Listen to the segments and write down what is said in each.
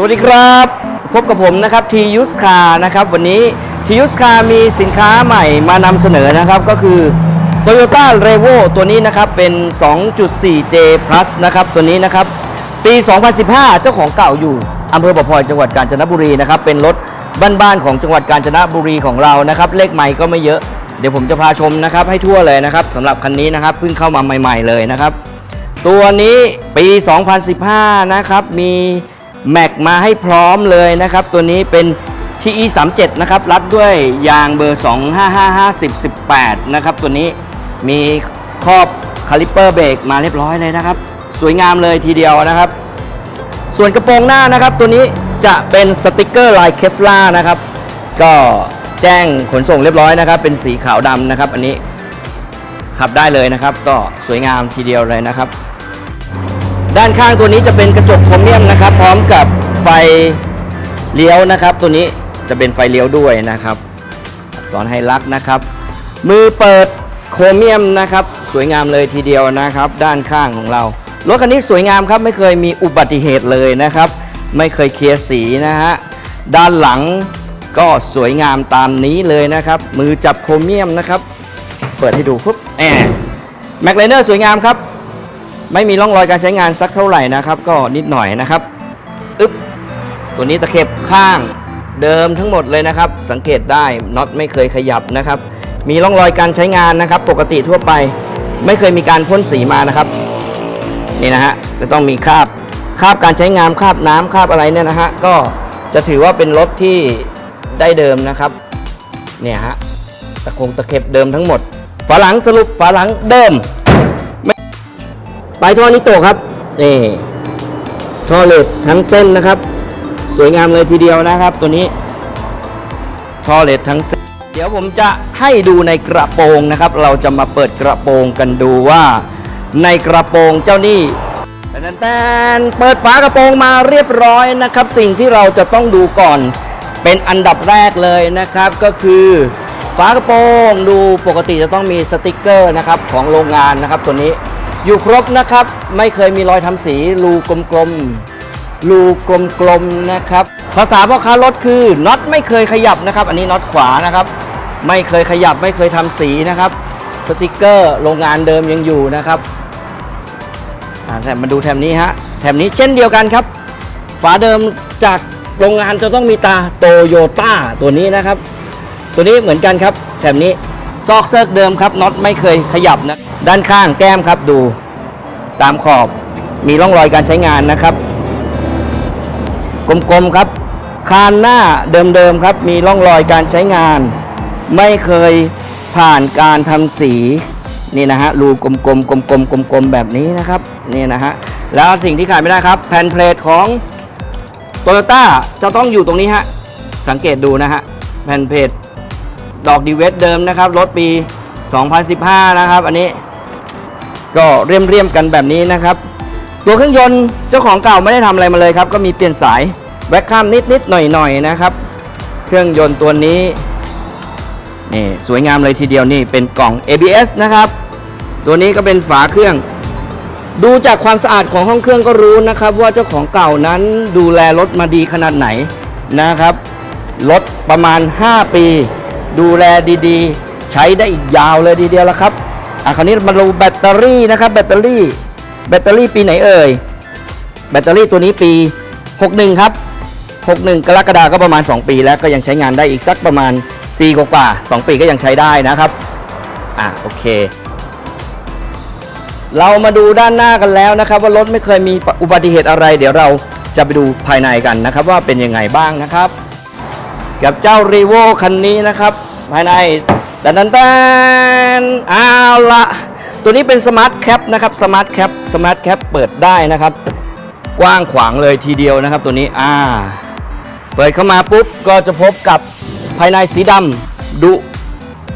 สวัสดีครับ พบกับผมนะครับทียุสคานะครับวันนี้ทียุสคามีสินค้าใหม่มานำเสนอนะครับก็คือ Toyota r e v o ตัวนี้นะครับเป็น 2.4J Plus นะครับตัวนี้นะครับปี 2015 เจ้าของเก่าอยู่อำเภอบ่อพลอยจังหวัดกาญจนบุรีนะครับเป็นรถบ้านๆของจังหวัดกาญจนบุรีของเรานะครับเลขใหม่ก็ไม่เยอะเดี๋ยวผมจะพาชมนะครับให้ทั่วเลยนะครับสำหรับคันนี้นะครับเพิ่งเข้ามาใหม่ ๆเลยนะครับตัวนี้ปี 2015 นะครับมี แม็กมาให้พร้อมเลยนะครับ ตัวนี้เป็น TE 37นะครับ รัดด้วยยางเบอร์ 25550 18 นะครับ ตัวนี้มีครอบคาลิปเปอร์เบรกมาเรียบร้อยเลยนะครับ สวยงามเลยทีเดียวนะครับ ส่วนกระโปรงหน้านะครับ ตัวนี้จะเป็นสติกเกอร์ลายเคฟลานะครับ ก็แจ้งขนส่งเรียบร้อยนะครับ เป็นสีขาวดำนะครับ อันนี้ขับได้เลยนะครับ ก็สวยงามทีเดียวเลยนะครับ ด้านข้างตัวนี้จะเป็นกระจกโครเมียมนะครับ พร้อมกับไฟเลี้ยวนะครับ ตัวนี้จะเป็นไฟเลี้ยวด้วยนะครับสอักษรไฮลักนะครับ มือเปิดโครเมียมนะครับ สวยงามเลยทีเดียวนะครับ ด้านข้างของเรารถคันนี้สวยงามครับไม่เคยมีอุบัติเหตุเลยนะครับ ไม่เคยเคลียร์สีนะฮะด้านหลังก็สวยงามตามนี้เลยนะครับ มือจับโครเมียมนะครับ เปิดให้ดูปุ๊บแอบแม็กไลเนอร์สวยงามครับ ไม่มีร่องรอยการใช้งานสักเท่าไหร่นะครับ ก็นิดหน่อยนะครับอึ๊บตัวนี้ตะเข็บข้างเดิมทั้งหมดเลยนะครับ สังเกตได้น็อตไม่เคยขยับนะครับ มีร่องรอยการใช้งานนะครับ ปกติทั่วไป ไม่เคยมีการพ่นสีมานะครับ นี่นะฮะจะต้องมีคราบคราบการใช้งานคราบน้ำคราบอะไรเนี่ยนะฮะก็จะถือว่าเป็นรถที่ได้เดิมนะครับ เนี่ยฮะตะคงตะเข็บเดิมทั้งหมดฝาหลังสรุปฝาหลังเดิม ปลายท่อนิโตครับนี่ท่อเหล็กทั้งเส้นนะครับ สวยงามเลยทีเดียวนะครับ ตัวนี้ท่อเหล็กทั้งเส้น เดี๋ยวผมจะให้ดูในกระโปรงนะครับ เราจะมาเปิดกระโปรงกันดูว่า ในกระโปรงเจ้านี่แตนแตนเปิดฝากระโปรงมาเรียบร้อยนะครับ สิ่งที่เราจะต้องดูก่อนเป็นอันดับแรกเลยนะครับ ก็คือฝากระโปรงดูปกติจะต้องมีสติกเกอร์นะครับของโรงงานนะครับตัวนี้ อยู่ครบนะครับ ไม่เคยมีรอยทำสีรูกลมๆรูกลมๆนะครับ ภาษาพ่อค้ารถคือน็อตไม่เคยขยับนะครับ อันนี้น็อตขวานะครับ ไม่เคยขยับไม่เคยทำสีนะครับ สติกเกอร์โรงงานเดิมยังอยู่นะครับอ่าแถมมาดูแถมนี้ฮะแถมนี้เช่นเดียวกันครับ ฝาเดิมจากโรงงานจะต้องมีตาโตโยต้าตัวนี้นะครับ ตัวนี้เหมือนกันครับแถมนี้ ซอกเซิร์กเดิมครับน็อตไม่เคยขยับนะด้านข้างแก้มครับดูตามขอบมีร่องรอยการใช้งานนะครับ กลมๆครับ คานหน้าเดิมๆครับ มีร่องรอยการใช้งาน ไม่เคยผ่านการทำสีนี่นะฮะรูกลมๆกลมๆกลมๆแบบนี้นะครับนี่นะฮะแล้วสิ่งที่ขาดไม่ได้ครับแผ่นเพลทของโตโยต้าจะต้องอยู่ตรงนี้ฮะสังเกตดูนะฮะแผ่นเพจ ดอกดีเวสเดิมนะครับ รถปี 2015 นะครับ อันนี้ ก็เรียมๆกันแบบนี้นะครับ ตัวเครื่องยนต์เจ้าของเก่าไม่ได้ทำอะไรมาเลยครับ ก็มีเปลี่ยนสายแบ็คข้ามนิดๆหน่อยหน่อยๆนะครับ เครื่องยนต์ตัวนี้นี่สวยงามเลยทีเดียวนี่เป็นกล่อง ABS นะครับ ตัวนี้ก็เป็นฝาเครื่อง ดูจากความสะอาดของห้องเครื่องก็รู้นะครับ ว่าเจ้าของเก่านั้นดูแลรถมาดีขนาดไหนนะครับรถประมาณ 5 ปี ดูแลดีๆ ใช้ได้อีกยาวเลยทีเดียวและครับอะคราวนี้มาดูแบตเตอรี่นะครับแบตเตอรี่ แบตเตอรี่ปีไหนเอ่ยแบตเตอรี่ตัวนี้ปี 61 ครับ 61 กรกฎาคมก็ประมาณ 2 ปีแล้วก็ยังใช้งานได้อีกสักประมาณปีกว่าๆ2ปีก็ยังใช้ได้นะครับอะโอเค เรามาดูด้านหน้ากันแล้วนะครับ ว่ารถไม่เคยมีอุบัติเหตุอะไร เดี๋ยวเราจะไปดูภายในกันนะครับ ว่าเป็นยังไงบ้างนะครับ กับเจ้ารีโวคันนี้นะครับ ภายในดันดันดันเอาละตัวนี้เป็นสมาร์ทแคปนะครับสมาร์ทแคปสมาร์ทแคปเปิดได้นะครับ กว้างขวางเลยทีเดียวนะครับ ตัวนี้อ่าเปิดเข้ามาปุ๊บก็จะพบกับภายในสีดำดุ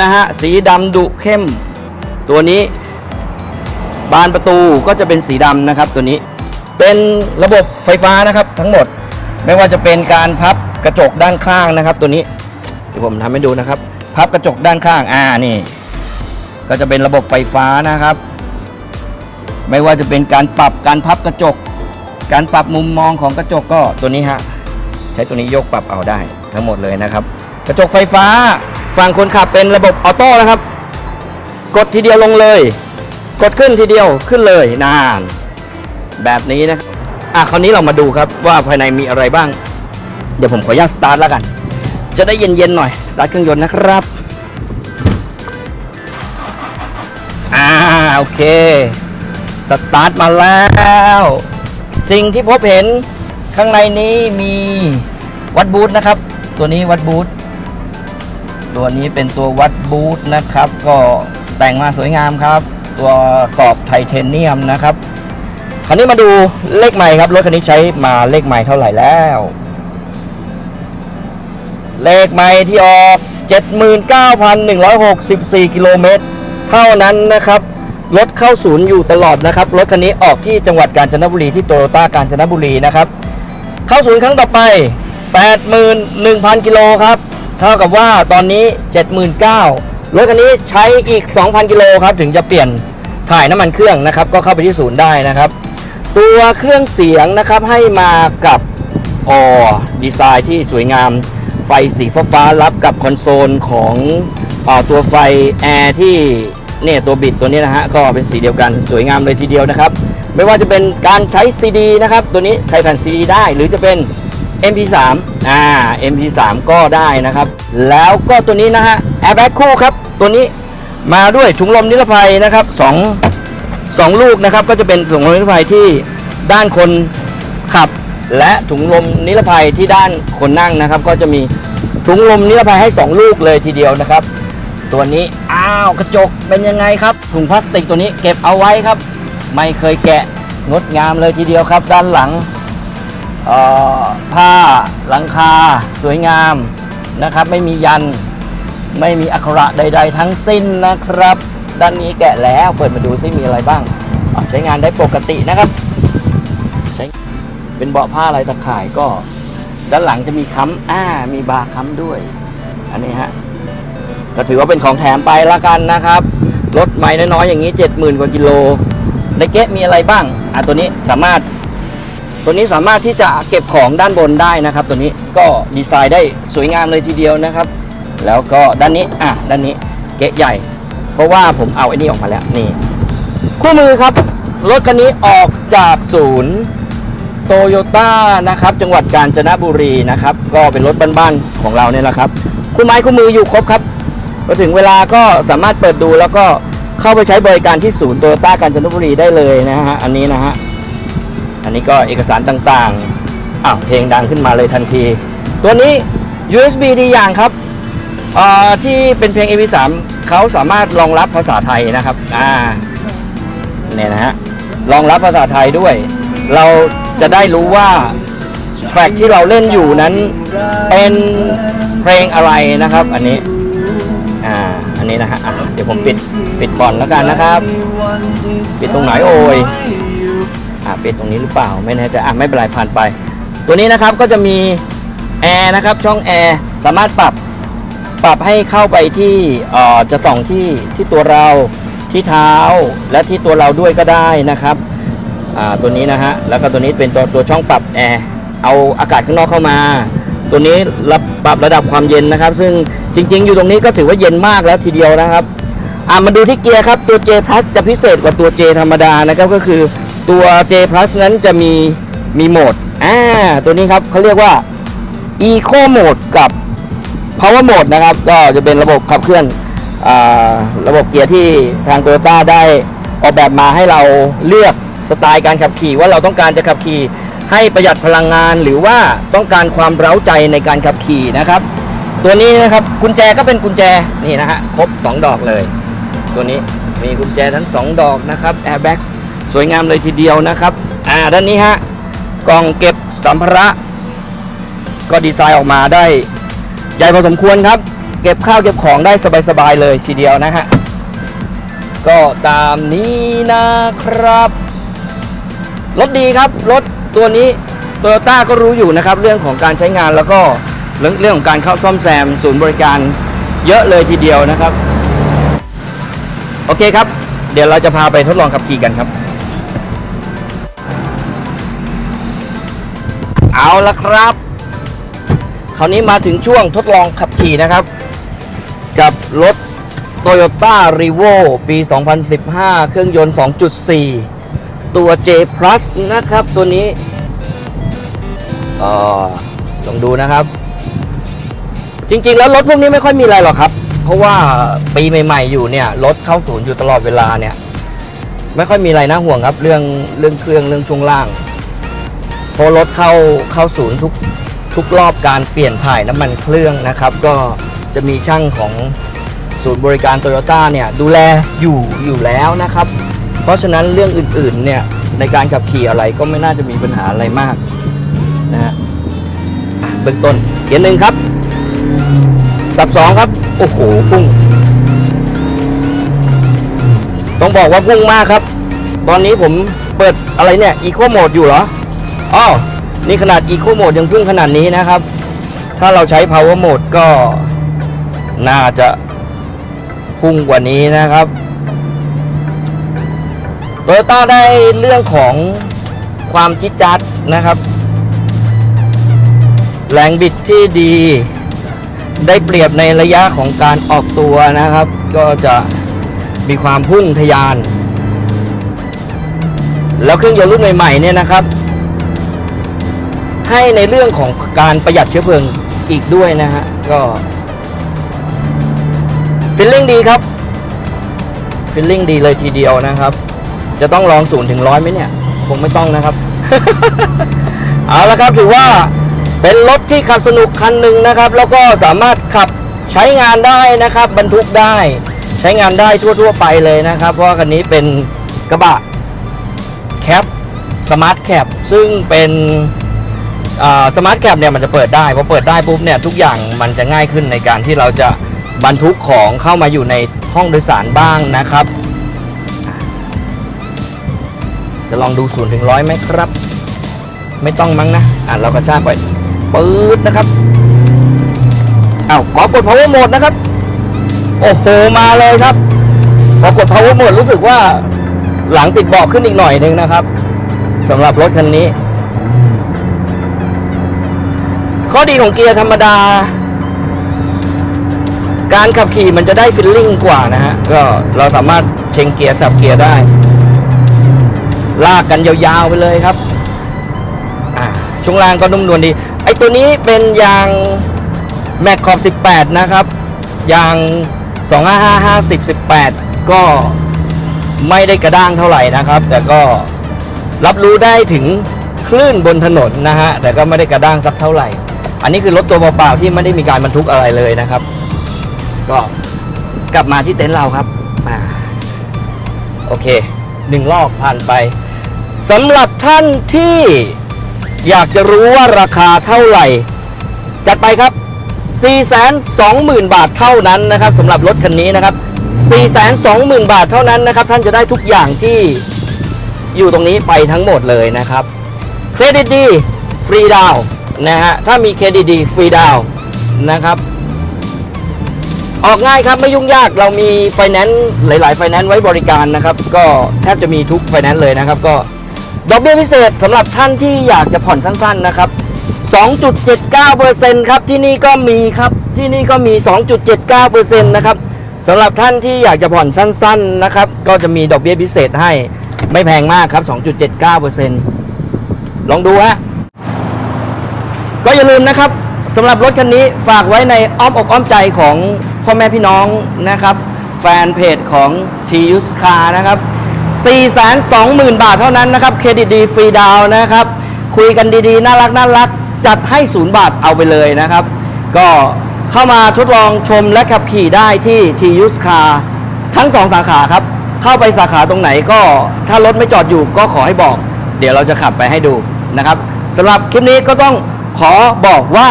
นะฮะสีดำดุเข้ม ตัวนี้ บานประตูก็จะเป็นสีดำนะครับ ตัวนี้เป็นระบบไฟฟ้านะครับ ทั้งหมดไม่ว่าจะเป็นการพับกระจกด้านข้างนะครับ ตัวนี้เดี๋ยวผมทำให้ดูนะครับ พับกระจกด้านข้างอ่านี่ ก็จะเป็นระบบไฟฟ้านะครับ ไม่ว่าจะเป็นการปรับการพับกระจก การปรับมุมมองของกระจกก็ตัวนี้ฮะใช้ตัวนี้ยกปรับเอาได้ทั้งหมดเลยนะครับ กระจกไฟฟ้าฝั่งคนขับเป็นระบบออโต้นะครับ กดทีเดียวลงเลย กดขึ้นทีเดียวขึ้นเลยนาน แบบนี้นะอะคราวนี้เรามาดูครับว่าภายในมีอะไรบ้าง เดี๋ยวผมขออนุญาตสตาร์ทแล้วกัน จะได้เย็นๆหน่อยร์ทเครื่องยนต์นะครับอ่าโอเคสตาร์ทมาแล้ว สิ่งที่พบเห็นข้างในนี้มีวัดบูทนะครับ ตัวนี้วัดบูทตัวนี้เป็นตัววัดบูทนะครับ ก็แต่งมาสวยงามครับ ตัวกรอบไทเทเนียมนะครับ คราวนี้มาดูเลขใหม่ครับรถคันนี้ใช้มาเลขใหม่เท่าไหร่แล้ว เลขใหม่ที่ออก 79,164 กิโลเมตร เท่านั้นนะครับ รถเข้าศูนย์อยู่ตลอดนะครับ รถคันนี้ออกที่จังหวัดกาญจนบุรีที่โตโยต้ากาญจนบุรีนะครับ เข้าศูนย์ครั้งต่อไป 81,000 กิโลครับ เท่ากับว่าตอนนี้ 79,000รถคันนี้ใช้อีก 2,000 กิโลครับ ถึงจะเปลี่ยนถ่ายน้ำมันเครื่องนะครับ ก็เข้าไปที่ศูนย์ได้นะครับ ตัวเครื่องเสียงนะครับให้มากับอ๋อดีไซน์ที่สวยงาม ไฟสีฟ้ารับกับคอนโซลของอตัวไฟแอร์ที่เนี่ยตัวบิดตัวนี้นะฮะก็เป็นสีเดียวกันสวยงามเลยทีเดียวนะครับ ไม่ว่าจะเป็นการใช้ CD นะครับ ตัวนี้ใช้แผ่น CD ได้ หรือจะเป็น MP3 อ่า MP3 ก็ได้นะครับ แล้วก็ตัวนี้นะฮะ Airbag คู่ครับ ตัวนี้มาด้วยถุงลมนิรภัยนะครับสองสองลูกนะครับ ก็จะเป็นถุงลมนิรภัยที่ด้านคนขับ และถุงลมนิรภัยที่ด้านคนนั่งนะครับ ก็จะมีถุงลมนิรภัยให้ 2 ลูกเลยทีเดียวนะครับ ตัวนี้อ้าวกระจกเป็นยังไงครับถุงพลาสติกตัวนี้เก็บเอาไว้ครับ ไม่เคยแกะงดงามเลยทีเดียวครับ ด้านหลังผ้าหลังคา สวยงามนะครับ ไม่มียันไม่มีอักขระใด ๆ ทั้งสิ้นนะครับ ด้านนี้แกะแล้วเปิดมาดูซิมีอะไรบ้าง ใช้งานได้ปกตินะครับ เป็นเบาะผ้าลายตะข่ายก็ ด้านหลังจะมีค้ำอ่ามีบาร์ค้ำด้วย อันนี้ฮะก็ถือว่าเป็นของแถมไปละกันนะครับรถใหม่น้อยๆอย่างนี้ 70,000 กว่ากิโลในเก๊ะมีอะไรบ้างอะตัวนี้สามารถ ตัวนี้สามารถที่จะเก็บของด้านบนได้นะครับ ตัวนี้ก็ดีไซน์ได้สวยงามเลยทีเดียวนะครับ แล้วก็ด้านนี้อะด้านนี้เก๊ะใหญ่ เพราะว่าผมเอาไอ้นี่ออกมาแล้วนี่ คู่มือครับ รถคันนี้ออกจากศูนย์ โตโยต้านะครับจังหวัดกาญจนบุรีนะครับก็เป็นรถบ้านๆของเราเนี่ยแหละครับคู่ไม้คู่มืออยู่ครบครับพอถึงเวลาก็สามารถเปิดดูแล้วก็เข้าไปใช้บริการที่ศูนย์โตโยต้ากาญจนบุรีได้เลยนะฮะอันนี้นะฮะอันนี้ก็เอกสารต่างๆอ้าวเพลงดังขึ้นมาเลยทันที ตัวนี้ USB ดีอย่างครับอ่อที่เป็นเพลง MP3 เขาสามารถรองรับภาษาไทยนะครับอ่าเนี่ยนะฮะรองรับภาษาไทยด้วย เรา จะได้รู้ว่าแทร็กที่เราเล่นอยู่นั้นเป็นเพลงอะไรนะครับ อันนี้อ่าอันนี้นะฮะอะเดี๋ยวผมปิดปิดก่อนแล้วกันนะครับ ปิดตรงไหนโอ้ยอ่าปิดตรงนี้หรือเปล่าไม่แน่ใจอะไม่เป็นไรผ่านไป ตัวนี้นะครับก็จะมีแอร์นะครับช่องแอร์สามารถปรับปรับให้เข้าไปที่เอ่อจะส่องที่ที่ตัวเราที่เท้าและที่ตัวเราด้วยก็ได้นะครับ ตัวนี้นะฮะแล้วก็ตัวนี้เป็นตัวตัวช่องปรับแอร์เอาอากาศข้างนอกเข้ามา ตัวนี้รับปรับระดับความเย็นนะครับ ซึ่งจริง ๆ อยู่ตรงนี้ก็ถือว่าเย็นมากแล้วทีเดียวนะครับอ่ามาดูที่เกียร์ครับตัว J Plus จะพิเศษกว่าตัว J ธรรมดานะครับก็คือตัว J Plus นั้นจะมีมีโหมดอ่าตัวนี้ครับเขาเรียกว่า Eco Mode กับ Power Mode นะครับก็จะเป็นระบบขับเคลื่อนอาระบบเกียร์ที่ทาง Toyota ได้ออกแบบมาให้เราเลือก สไตล์การขับขี่ว่าเราต้องการจะขับขี่ให้ประหยัดพลังงานหรือว่าต้องการความเร้าใจในการขับขี่นะครับ ตัวนี้นะครับกุญแจก็เป็นกุญแจนี่นะฮะครบ 2 ดอกเลย ตัวนี้มีกุญแจทั้ง 2 ดอกนะครับแอร์แบ็กสวยงามเลยทีเดียวนะครับอ่าด้านนี้ฮะกล่องเก็บสัมภาระ ก็ดีไซน์ออกมาได้ใหญ่พอสมควรครับ เก็บข้าวเก็บของได้สบายๆเลยทีเดียวนะฮะก็ตามนี้นะครับ รถดีครับ รถตัวนี้โตโยต้าก็รู้อยู่นะครับ เรื่องของการใช้งานแล้วก็เรื่องเรื่องของการเข้าซ่อมแซม ศูนย์บริการเยอะเลยทีเดียวนะครับ โอเคครับ เดี๋ยวเราจะพาไปทดลองขับขี่กันครับ เอาละครับ คราวนี้มาถึงช่วงทดลองขับขี่นะครับ กับรถ Toyota r e v o ปี 2015 เครื่องยนต์ 2.4 ตัว J Plus นะครับตัวนี้ออลองดูนะครับ จริงๆ แล้วรถพวกนี้ไม่ค่อยมีอะไรหรอกครับ เพราะว่าปีใหม่ ๆ อยู่เนี่ยรถเข้าศูนย์อยู่ตลอดเวลาเนี่ย ไม่ค่อยมีอะไรน่าห่วงครับ เรื่องเรื่องเครื่องเรื่องช่วงล่างเพราะรถเข้าเข้าศูนย์ทุกทุกรอบการเปลี่ยนถ่ายน้ำมันเครื่องนะครับ ก็จะมีช่างของศูนย์บริการโตโยต้าเนี่ยดูแลอยู่อยู่แล้วนะครับ เพราะฉะนั้นเรื่องอื่นๆเนี่ยในการขับขี่อะไรก็ไม่น่าจะมีปัญหาอะไรมากนะฮะเบื้องต้นเกียร์หนึ่งครับสับสองครับ โอ้โหพุ่ง ต้องบอกว่าพุ่งมากครับ ตอนนี้ผมเปิดอะไรเนี่ย Eco Mode อยู่เหรออ๋อนี่ขนาด Eco Mode ยังพุ่งขนาดนี้นะครับ ถ้าเราใช้ Power Mode ก็น่าจะพุ่งกว่านี้นะครับ โตโยต้าได้เรื่องของความจิจัดนะครับ แรงบิดที่ดี ได้เปรียบในระยะของการออกตัวนะครับ ก็จะมีความพุ่งทะยาน แล้วเครื่องยนต์รุ่นใหม่ๆเนี่ยนะครับ ให้ในเรื่องของการประหยัดเชื้อเพลิงอีกด้วยนะฮะก็ฟิลลิ่งดีครับฟิลลิ่งดีเลยทีเดียวนะครับ จะต้องลองศูนย์ถึงร้อยไหมเนี่ย คงไม่ต้องนะครับ เอาละครับถือว่าเป็นรถที่ขับสนุกคันหนึ่งนะครับ แล้วก็สามารถขับใช้งานได้นะครับ บรรทุกได้ใช้งานได้ทั่ว ๆ ไปเลยนะครับ เพราะว่าคันนี้เป็นกระบะแคปสมาร์ทแคปซึ่งเป็นสมาร์ทแคปเนี่ยมันจะเปิดได้พอเปิดได้ปุ๊บเนี่ยทุกอย่างมันจะง่ายขึ้นในการที่เราจะบรรทุกของเข้ามาอยู่ในห้องโดยสารบ้างนะครับ จะลองดูศูนย์ถึงร้อยไหมครับ ไม่ต้องมั้งนะ อะเรากระชากไปปื๊ดนะครับอ้าวขอกด power mode นะครับ โอ้โห มาเลยครับ พอกด power mode รู้สึกว่าหลังติดเบาะขึ้นอีกหน่อยนึงนะครับสำหรับรถคันนี้ ข้อดีของเกียร์ธรรมดา การขับขี่มันจะได้ฟิลลิ่งกว่านะฮะ ก็เราสามารถเชงเกียร์สับเกียร์ได้ ลากกันยาวๆไปเลยครับช่วงล่างก็นุ่มนวลดี ไอตัวนี้เป็นยางแม็กขอบ 18 นะครับ ยาง 255 50 18 ก็ไม่ได้กระด้างเท่าไหร่นะครับ แต่ก็รับรู้ได้ถึงคลื่นบนถนนนะฮะ แต่ก็ไม่ได้กระด้างสักเท่าไหร่ อันนี้คือรถตัวเปล่าๆที่ไม่ได้มีการบรรทุกอะไรเลยนะครับ ก็กลับมาที่เต็นท์เราครับโอเคหนึ่งรอบผ่านไป สำหรับท่านที่อยากจะรู้ว่าราคาเท่าไหร่ จัดไปครับ 420,000 บาทเท่านั้นนะครับสำหรับรถคันนี้นะครับ 420,000 บาทเท่านั้นนะครับ ท่านจะได้ทุกอย่างที่อยู่ตรงนี้ไปทั้งหมดเลยนะครับ เครดิตดีฟรีดาวนะฮะถ้ามีเครดิตดีฟรีดาวนะครับ ออกง่ายครับไม่ยุ่งยากเรามีไฟแนนซ์หลาย ๆ ไฟแนนซ์ไว้บริการนะครับ ก็แทบจะมีทุกไฟแนนซ์เลยนะครับก็ ดอกเบี้ยพิเศษสำหรับท่านที่อยากจะผ่อนสั้นๆนะครับ 2.79%ครับที่นี่ก็มีครับที่นี่ก็มี 2.79%นะครับสำหรับท่านที่อยากจะผ่อนสั้นๆนะครับ ก็จะมีดอกเบี้ยพิเศษให้ไม่แพงมากครับ 2.79%ลองดูฮะก็อย่าลืมนะครับสำหรับรถคันนี้ฝากไว้ในอ้อมอกอ้อมใจของพ่อแม่พี่น้องนะครับ แฟนเพจของ t u s Car นะครับ 420,000 บาทเท่านั้นนะครับ เครดิตดีฟรีดาวน์นะครับ คุยกันดีๆ น่ารักน่ารัก จัดให้0บาทเอาไปเลยนะครับ ก็เข้ามาทดลองชมและขับขี่ได้ที่ t u s Car ทั้ง 2 สาขาครับ เข้าไปสาขาตรงไหนก็ถ้ารถไม่จอดอยู่ก็ขอให้บอก เดี๋ยวเราจะขับไปให้ดูนะครับสำหรับคลิปนี้ก็ต้องขอบอกว่า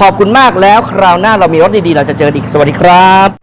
ขอบคุณมากแล้วคราวหน้าเรามีรถดีๆ เราจะเจออีกสวัสดีครับ